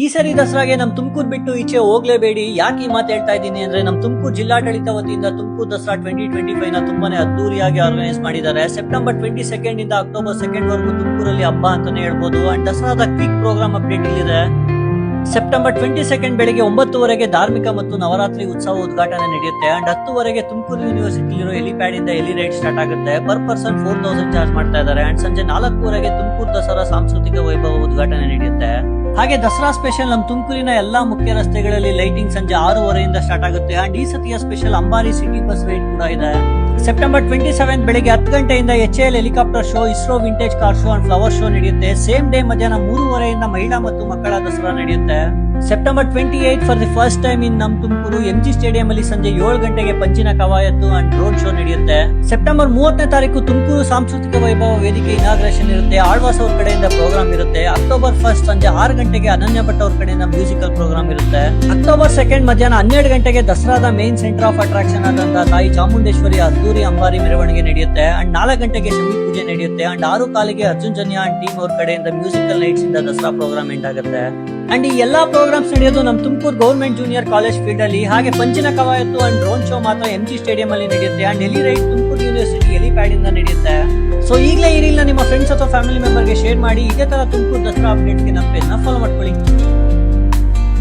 ಈ ಸರಿ ದಸರಾಗೆ ನಮ್ ತುಮಕೂರು ಬಿಟ್ಟು ಈಚೆ ಹೋಗ್ಲೇಬೇಡಿ. ಯಾಕೆ ಈ ಮಾತು ಹೇಳ್ತಾ ಇದ್ದೀನಿ ಅಂದ್ರೆ ನಮ್ ತುಮಕೂರು ಜಿಲ್ಲಾಡಳಿತ ವತಿಯಿಂದ ತುಮಕೂರು ದಸರಾ ಟ್ವೆಂಟಿ ಟ್ವೆಂಟಿ ಫೈವ್ನ ತುಂಬಾನೇ ಅದ್ದೂರಿಯಾಗಿ ಆರ್ಗನೈಸ್ ಮಾಡಿದ್ದಾರೆ. ಸೆಪ್ಟೆಂಬರ್ ಟ್ವೆಂಟಿ ಸೆಕೆಂಡ್ ಇಂದ ಅಕ್ಟೋಬರ್ ಸೆಕೆಂಡ್ ವರೆಗೂ ತುಮಕೂರಲ್ಲಿ ಹಬ್ಬ ಅಂತಾನೆ ಹೇಳ್ಬೋದು. ಅಂಡ್ ದಸರಾದ ಕ್ವಿಕ್ ಪ್ರೋಗ್ರಾಮ್ ಅಪ್ಡೇಟ್ ಇಲ್ಲಿದೆ. ಸೆಪ್ಟೆಂಬರ್ ಟ್ವೆಂಟಿ ಸೆಕೆಂಡ್ ಬೆಳಿಗ್ಗೆ ಒಂಬತ್ತುವರೆಗೆ ಧಾರ್ಮಿಕ ಮತ್ತು ನವರಾತ್ರಿ ಉತ್ಸವ ಉದ್ಘಾಟನೆ ನಡೆಯುತ್ತೆ. ಅಂಡ್ ಹತ್ತುವರೆಗೆ ತುಮಕೂರು ಯೂನಿವರ್ಸಿಟಿಲಿರೋ ಎಲಿಪ್ಯಾಡ್ ಇಂದ ಎಲಿ ರೈಡ್ ಸ್ಟಾರ್ಟ್ ಆಗುತ್ತೆ. Per person four thousand charge ಮಾಡ್ತಾ ಇದ್ದಾರೆ. ಅಂಡ್ ಸಂಜೆ ನಾಲ್ಕೂವರೆಗೆ ತುಮಕೂರು ದಸರಾ ಸಾಂಸ್ಕೃತಿಕ ವೈಭವ ಉದ್ಘಾಟನೆ ನಡೆಯುತ್ತೆ. ಹಾಗೆ ದಸರಾ ಸ್ಪೆಷಲ್ ನಮ್ಮ ತುಮಕೂರಿನ ಎಲ್ಲಾ ಮುಖ್ಯ ರಸ್ತೆಗಳಲ್ಲಿ ಲೈಟಿಂಗ್ ಸಂಜೆ ಆರೂವರೆಯಿಂದ ಸ್ಟಾರ್ಟ್ ಆಗುತ್ತೆ. ಅಂಡ್ ಈ ಸತಿಯ special Ambari city bus ride ಕೂಡ ಇದೆ. ಸೆಪ್ಟೆಂಬರ್ ಟ್ವೆಂಟಿ ಸೆವೆನ್ ಬೆಳಿಗ್ಗೆ ಹತ್ತು ಗಂಟೆಯಿಂದ H L helicopter show ISRO vintage car show and flower show ನಡೆಯುತ್ತೆ. ಸೇಮ್ ಡೇ ಮಧ್ಯಾಹ್ನ ಮೂರುವರೆಯಿಂದ ಮಹಿಳಾ ಮತ್ತು ಮಕ್ಕಳ ದಸರಾ ನಡೆಯುತ್ತೆ. September twenty eight for the first time in ನಮ್ ತುಮಕೂರು ಎಂಜಿ ಸ್ಟೇಡಿಯಂ ಅಲ್ಲಿ ಸಂಜೆ ಏಳು ಗಂಟೆಗೆ ಪಂಚಿನ ಕವಾಯತ್ತು ಅಂಡ್ ರೋಡ್ ಶೋ ನಡೆಯುತ್ತೆ. ಸೆಪ್ಟೆಂಬರ್ ಮೂವತ್ತನೇ ತಾರೀಕು ತುಮಕೂರು ಸಾಂಸ್ಕೃತಿಕ ವೈಭವ ವೇದಿಕೆ ಇನಾಗ್ರೇಷನ್ ಇರುತ್ತೆ. ಆಳ್ವಾಸ್ ಅವ್ರ ಕಡೆಯಿಂದ ಪ್ರೋಗ್ರಾಮ್ ಇರುತ್ತೆ. ಅಕ್ಟೋಬರ್ ಫಸ್ಟ್ ಸಂಜೆ ಆರು ಗಂಟೆಗೆ ಅನನ್ಯ ಭಟ್ ಅವ್ರ ಕಡೆಯಿಂದ ಮ್ಯೂಸಿಕಲ್ ಪ್ರೋಗ್ರಾಮ್ ಇರುತ್ತೆ. ಅಕ್ಟೋಬರ್ ಸೆಕೆಂಡ್ ಮಧ್ಯಾಹ್ನ ಹನ್ನೆರಡು ಗಂಟೆಗೆ ದಸರಾದ ಮೇನ್ ಸೆಂಟರ್ ಆಫ್ ಅಟ್ರಾಕ್ಷನ್ ಆದಂತಹ ತಾಯಿ ಚಾಮುಂಡೇಶ್ವರಿ ಅದ್ದೂರಿ ಅಂಬಾರಿ ಮೆರವಣಿಗೆ ನಡೆಯುತ್ತೆ. ಅಂಡ್ ನಾಲ್ಕು ಗಂಟೆಗೆ ಶಮಿ ಪೂಜೆ ನಡೆಯುತ್ತೆ. ಅಂಡ್ ಆರು ಕಾಲಿಗೆ ಅರ್ಜುನ್ ಜನ್ಯ ಅಂಡ್ ಟೀಮ್ ಅವ್ರ ಕಡೆಯಿಂದ ಮ್ಯೂಸಿಕಲ್ ನೈಟ್ಸ್ ಇಂದ ದಸರಾ ಪ್ರೋಗ್ರಾಮ್ ಎಂಡ್ ಆಗುತ್ತೆ. ಅಂಡ್ ಈ ಎಲ್ಲಾ ಪ್ರೋಗ್ರಾಮ್ಸ್ ನಡೆಯೋದು ನಮ್ಮ Tumakuru government junior college field ಅಲ್ಲಿ. ಹಾಗೆ ಪಂಚಿನ ಕವಾಯತ್ತು ಅಂಡ್ ಡ್ರೋನ್ ಶೋ ಮಾತ್ರ ಎಂ ಜಿ ಸ್ಟೇಡಿಯಂ ಅಲ್ಲಿ ನಡೆಯುತ್ತೆ. ಅಂಡ್ ಎಲಿ ರೈಟ್ ತುಮಕೂರು ಯೂನಿವರ್ಸಿಟಿ ಎಲಿಪ್ಯಾಡ್ ಇಂದ ನಡೆಯುತ್ತೆ. ಸೊ ಈಗಲೇ reel ನಿಮ್ಮ ಫ್ರೆಂಡ್ಸ್ ಅಥವಾ ಫ್ಯಾಮಿಲಿ ಮೆಂಬರ್ಗೆ ಶೇರ್ ಮಾಡಿ, ಇದೇ ತರ ತುಮಕೂರು ದಸರಾ ಅಪ್ಡೇಟ್ಗೆ ನಮ್ಮ ಪೇಜ್ನ ಫಾಲೋ ಮಾಡ್ಕೊಳ್ಳಿ.